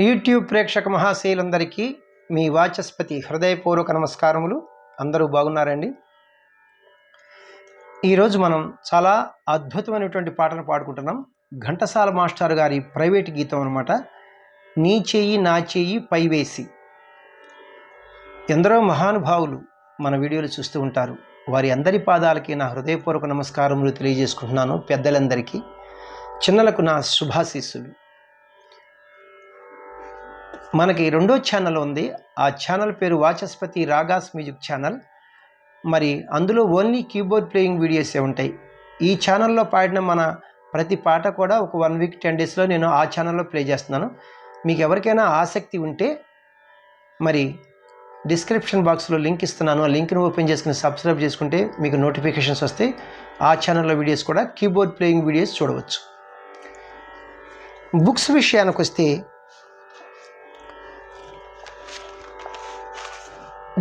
YouTube ప్రేక్షక మహాశైలందరికీ మీ వాచస్పతి హృదయపూర్వక నమస్కారములు. అందరూ బాగున్నారండి? ఈరోజు మనం చాలా అద్భుతమైనటువంటి పాటను పాడుకుంటున్నాం. ఘంటసాల మాస్టర్ గారి ప్రైవేట్ గీతం అనమాట నీ చేయి నా చేయి పైవేసి. ఎందరో మహానుభావులు మన వీడియోలు చూస్తూ ఉంటారు. వారి అందరి పాదాలకి నా హృదయపూర్వక నమస్కారములు తెలియజేసుకుంటున్నాను. పెద్దలందరికీ చిన్నలకు నా శుభాశీస్సులు. మనకి రెండో ఛానల్ ఉంది. ఆ ఛానల్ పేరు వాచస్పతి రాగాస్ మ్యూజిక్ ఛానల్ మరి అందులో ఓన్లీ కీబోర్డ్ ప్లేయింగ్ వీడియోసే ఉంటాయి. ఈ ఛానల్లో పాడిన మన ప్రతి పాట కూడా ఒక వన్ వీక్ టెన్ డేస్లో నేను ఆ ఛానల్లో ప్లే చేస్తున్నాను. మీకు ఎవరికైనా ఆసక్తి ఉంటే మరి డిస్క్రిప్షన్ బాక్స్లో లింక్ ఇస్తున్నాను. ఆ లింక్ను ఓపెన్ చేసుకుని సబ్స్క్రైబ్ చేసుకుంటే మీకు నోటిఫికేషన్స్ వస్తాయి. ఆ ఛానల్లో వీడియోస్ కూడా కీబోర్డ్ ప్లేయింగ్ వీడియోస్ చూడవచ్చు. బుక్స్ విషయానికి వస్తే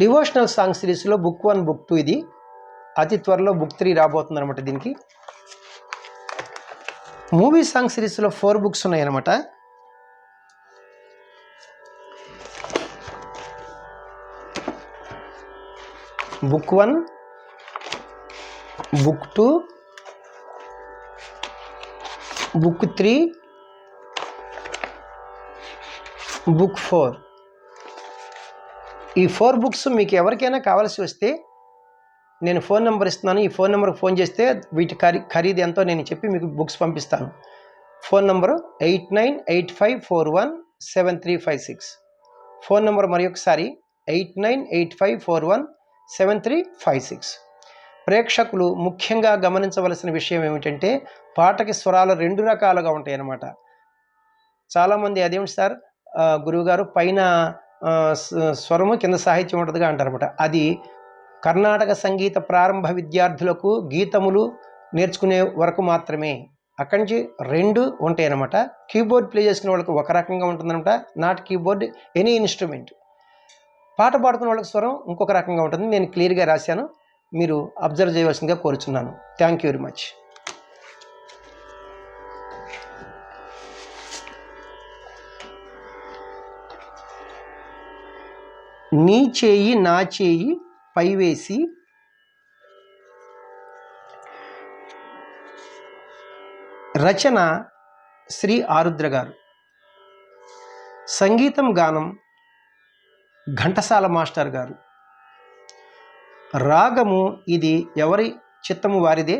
డివోషనల్ సాంగ్ సిరీస్లో బుక్ వన్ బుక్ టూ ఇది. అతి త్వరలో బుక్ త్రీ రాబోతుంది అనమాట దీనికి. మూవీ సాంగ్ సిరీస్లో ఫోర్ బుక్స్ ఉన్నాయన్నమాట. Book one book two book three book four. ఈ ఫోర్ బుక్స్ మీకు ఎవరికైనా కావాల్సి వస్తే నేను ఫోన్ నెంబర్ ఇస్తున్నాను. ఈ ఫోన్ నెంబర్కి ఫోన్ చేస్తే వీటి ఖరీ ఖరీదు ఎంతో నేను చెప్పి మీకు బుక్స్ పంపిస్తాను. Phone number eight nine eight five four one seven three five six. Phone number మరి ఒకసారి eight nine eight five four one seven three five six. ప్రేక్షకులు ముఖ్యంగా గమనించవలసిన విషయం ఏమిటంటే పాటకి స్వరాలు రెండు రకాలుగా ఉంటాయి అన్నమాట చాలామంది అదేమిటి సార్? గురువుగారు పైన స్వరము కింద సాహిత్యం ఉంటుందిగా అంటారనమాట అది కర్ణాటక సంగీత ప్రారంభ విద్యార్థులకు గీతములు నేర్చుకునే వరకు మాత్రమే. అక్కడి నుంచి రెండు ఉంటాయి అనమాట కీబోర్డ్ ప్లే చేసుకునే వాళ్ళకి ఒక రకంగా ఉంటుందన్నమాట. Not keyboard any instrument. పాట పాడుకునే వాళ్ళకి స్వరం ఇంకొక రకంగా ఉంటుంది నేను క్లియర్గా రాశాను. మీరు అబ్జర్వ్ చేయవలసిందిగా కోరుచున్నాను. Thank you very much. నీ చేయి నా చేయి పైవేసి రచన శ్రీ ఆరుద్ర గారు. సంగీతం గానం ఘంటసాల మాస్టర్ గారు. రాగము ఇది ఎవరి చిత్తము వారిదే.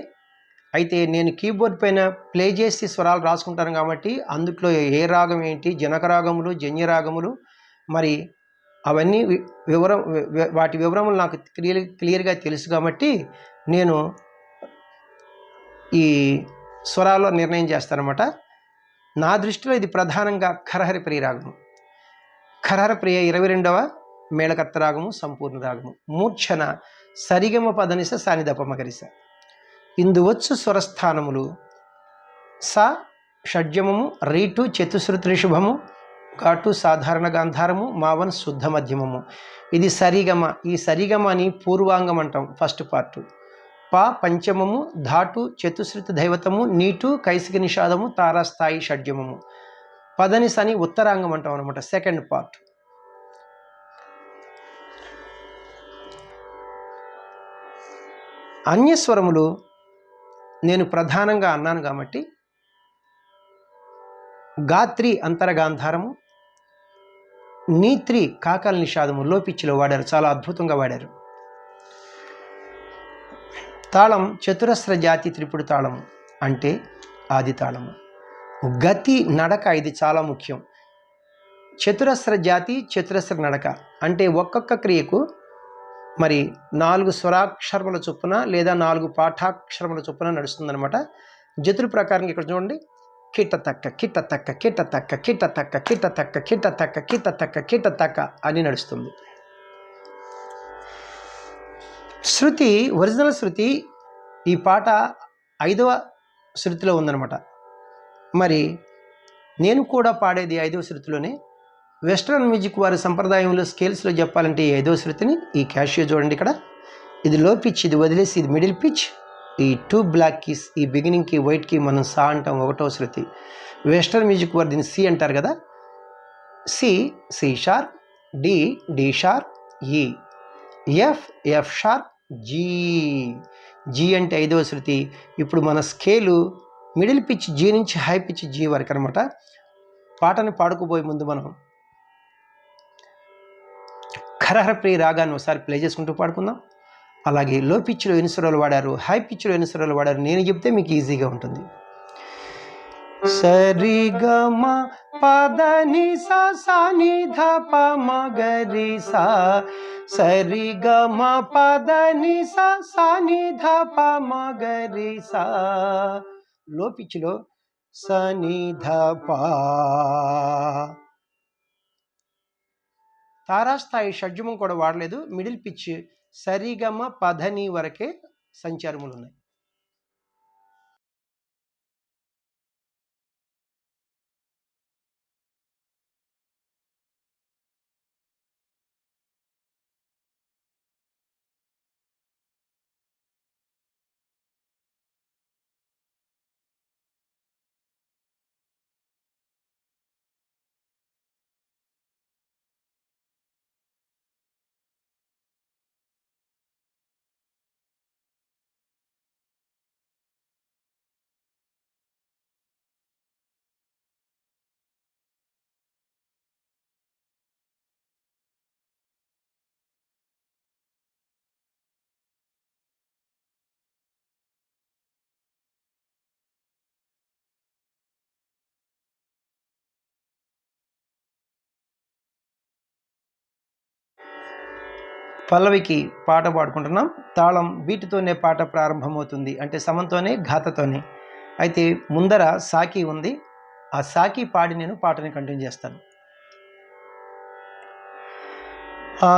అయితే నేను కీబోర్డ్ పైన ప్లే చేసి స్వరాలు రాసుకుంటాను కాబట్టి అందులో ఏ రాగం ఏంటి జనక రాగములు జన్య రాగములు మరి అవన్నీ వి- వివరం వాటి వివరములు నాకు క్లియర్ క్లియర్గా తెలుసు కాబట్టి నేను ఈ స్వరాల్లో నిర్ణయం చేస్తానమాట నా దృష్టిలో ఇది ప్రధానంగా ఖరహరి ప్రియ రాగము. ఖరహర ప్రియ ఇరవై రెండవ మేళకర్త రాగము సంపూర్ణ రాగము. మూర్ఛన సరిగమ పదనిస సానిదప మగరిస ఇందువచ్చు స్వరస్థానములు స షడ్జమము రీటు చతుశ్రుతి శుభము ఘాటు సాధారణ గాంధారము మావన్ శుద్ధ మధ్యమము. ఇది సరిగమ ఈ సరిగమ అని పూర్వాంగం అంటాం ఫస్ట్ పార్ట్ ప పంచమము ధాటు చతుశ్రుత దైవతము నీటు కైసిక నిషాదము తారాస్థాయి షడ్యమము. పదనిస అని ఉత్తరాంగం అంటాం అనమాట సెకండ్ పార్ట్ అన్యస్వరములు నేను ప్రధానంగా అన్నాను కాబట్టి గాత్రి అంతరగాంధారము నీత్రి కాకల నిషాదము లోపిచ్చిలో వాడారు. చాలా అద్భుతంగా వాడారు. తాళం చతురస్ర జాతి త్రిపుడు తాళము అంటే ఆది తాళము. గతి నడక ఇది చాలా ముఖ్యం. చతురస్ర జాతి చతురస్ర నడక అంటే ఒక్కొక్క క్రియకు మరి నాలుగు స్వరాక్షరముల చొప్పున లేదా నాలుగు పాఠాక్షరముల చొప్పున నడుస్తుందన్నమాట. జతుల ప్రకారం ఇక్కడ చూడండి. కిటతక్క కిటతక్క కిటతక్క కిటతక్క కిటతక్క కిటతక్క కిటతక్క కిటతక్క అని నడుస్తుంది. శృతి ఒరిజినల్ శృతి ఈ పాట ఐదవ శృతిలో ఉందన్నమాట. మరి నేను కూడా పాడేది ఐదవ శృతిలోనే. వెస్ట్రన్ మ్యూజిక్ వారి సంప్రదాయంలో స్కేల్స్లో చెప్పాలంటే ఈ ఐదవ శృతిని ఈ క్యాషియో చూడండి ఇక్కడ. ఇది లో పిచ్ ఇది వదిలేసి ఇది మిడిల్ పిచ్. ఈ టూ బ్లాక్ కీస్ ఈ బిగినింగ్కి వైట్కి మనం సా అంటాం ఒకటో శృతి. వెస్టర్న్ మ్యూజిక్ వారు దీన్ని సి అంటారు కదా? C C sharp D D sharp E. F F sharp G G అంటే ఐదవ శృతి. ఇప్పుడు మన స్కేలు మిడిల్ పిచ్ జీ నుంచి హై పిచ్ జీ వరకు అనమాట పాటను పాడుకోబోయే ముందు మనం ఖరహరప్రియ రాగాన్ని ఒకసారి ప్లే చేసుకుంటూ పాడుకుందాం. అలాగే లో పిచ్లో ఎన్ని స్వరాలు వాడారు? హై పిచ్లో ఎన్ని స్వరాలు వాడారు? నేను చెప్తే మీకు ఈజీగా ఉంటుంది. సరిగమ పదని సని ధ ప మగరి సా. సరిగమ పదని సని ధ ప మగరి లో పిచ్లో సని ధ ప. తారాస్థాయి షడ్జమం కూడా వాడలేదు. మిడిల్ పిచ్ సరిగమ పధని వరకే సంచారములు ఉన్నాయి. పల్లవికి పాట పాడుకుంటున్నాం. తాళం వీటితోనే పాట ప్రారంభమవుతుంది. అంటే సమంతోనే ఘాతతోనే. అయితే ముందర సాకి ఉంది. ఆ సాకి పాడి నేను పాటని కంటిన్యూ చేస్తాను. ఆ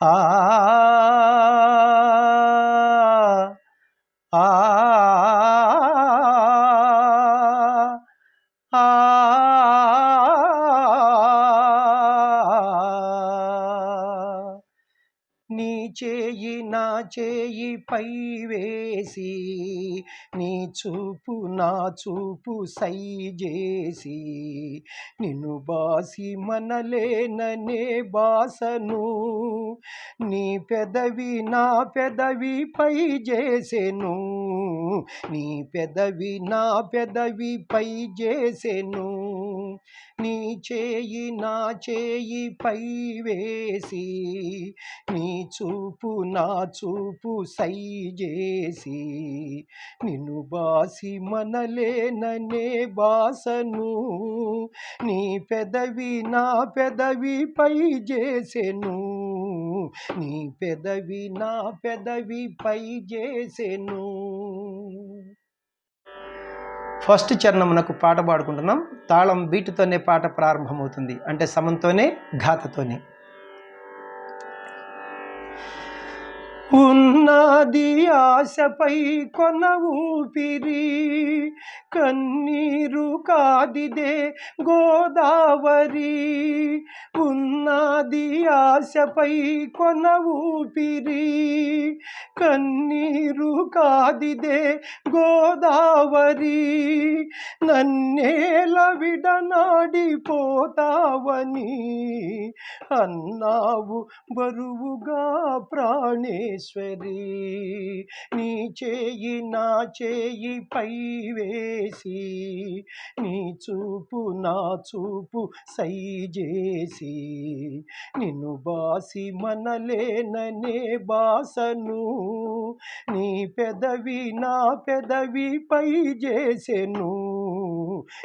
ఆ ఆ చేయి నా చేయి పై వేసి నీ చూపు నా చూపు సై చేసి నిన్ను బాసి మనలేననే బాసను నీ పెదవి నా పెదవి పై చేసెను నీ పెదవి నా పెదవి పై చేసెను నీ చేయి నా చేయి పై వేసి నీ చూపు నా చూపు సై చేసి నిన్ను బాసి మనలేననే బాసను నీ పెదవి నా పెదవి పై చేసెను నీ పెదవి నా పెదవి పై చేసెను ఫస్ట్ చరణమునకు పాట పాడుకుంటున్నాం. తాళం బీటుతోనే పాట ప్రారంభమవుతుంది. అంటే సమంతోనే ఘాతతోనే. ఉన్నది ఆశపై కొన ఊపిరి కన్నీరు కాదిదే గోదావరి. ఉన్నది ఆశపై కొన ఊపిరి కన్నీరు కాదిదే గోదావరి. నన్నేల విడనాడిపోతావని అన్నావు బరువుగా ప్రాణేశ్వరి నీ చేయి నా చేయి పై వేసి నీ చూపు నా చూపు సై చేసి నిన్ను బాసి మనలేననే బాసను నీ పెదవి నా పెదవి పై చేసెను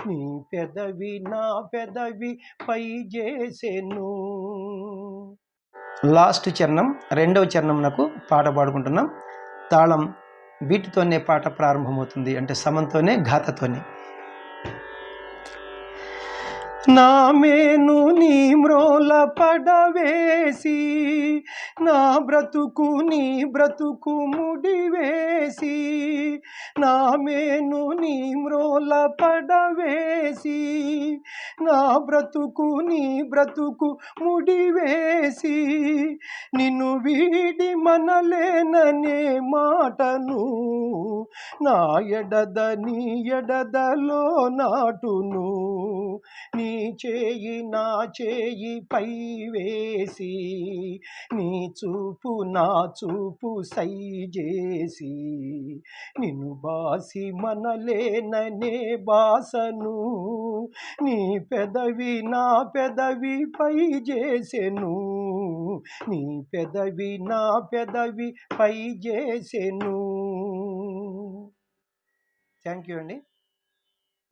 నీ పెదవి నా పెదవి పై చేసెను లాస్ట్ చరణం రెండవ చరణంనకు పాట పాడుకుంటున్నాం. తాళం వీటితోనే పాట ప్రారంభమవుతుంది. అంటే సమంతోనే ఘాతతోనే. నా మేను నీ మ్రోల పడవేసి నా బ్రతుకు నీ బ్రతుకు ముడివేసి నా మేను నీ మ్రోల పడవేసి నా బ్రతుకు నీ బ్రతుకు ముడివేసి నిన్ను వీడి మనలేననే మాటను నా ఎడద నీ ఎడదలో నాటును నీ చేయి నా చేయి పై వేసి నీ చూపు నా చూపు సై చేసి నిన్ను బాసి మనలేననే బాసను నీ పెదవి నా పెదవి పై చేసెను నీ పెదవి నా పెదవి పై చేసెను థ్యాంక్ యూ అండి.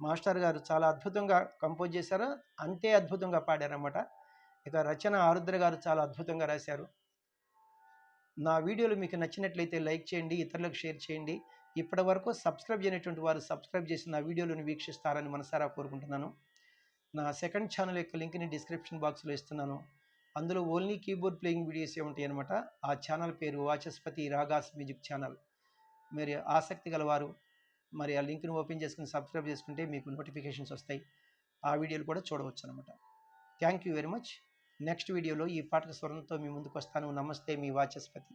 మాస్టర్ గారు చాలా అద్భుతంగా కంపోజ్ చేశారు. అంతే అద్భుతంగా పాడారన్నమాట. ఇక రచన ఆరుద్ర గారు చాలా అద్భుతంగా రాశారు. నా వీడియోలు మీకు నచ్చినట్లయితే లైక్ చేయండి ఇతరులకు షేర్ చేయండి. ఇప్పటి వరకు సబ్స్క్రైబ్ చేయనటువంటి వారు సబ్స్క్రైబ్ చేసి నా వీడియోలను వీక్షిస్తారని మనసారా కోరుకుంటున్నాను. నా సెకండ్ ఛానల్ యొక్క లింక్ని డిస్క్రిప్షన్ బాక్స్లో ఇస్తున్నాను. అందులో ఓన్లీ కీబోర్డ్ ప్లేయింగ్ వీడియోసే ఉంటాయి అనమాట ఆ ఛానల్ పేరు వాచస్పతి రాగాస్ మ్యూజిక్ ఛానల్. మీరు ఆసక్తి గలవారు మరి ఆ లింక్ను ఓపెన్ చేసుకుని సబ్స్క్రైబ్ చేసుకుంటే మీకు నోటిఫికేషన్స్ వస్తాయి. ఆ వీడియోలు కూడా చూడవచ్చు అనమాట thank you very much. Next వీడియోలో ఈ పాటల స్వరంతో మీ ముందుకు వస్తాను నమస్తే మీ వాచస్పతి.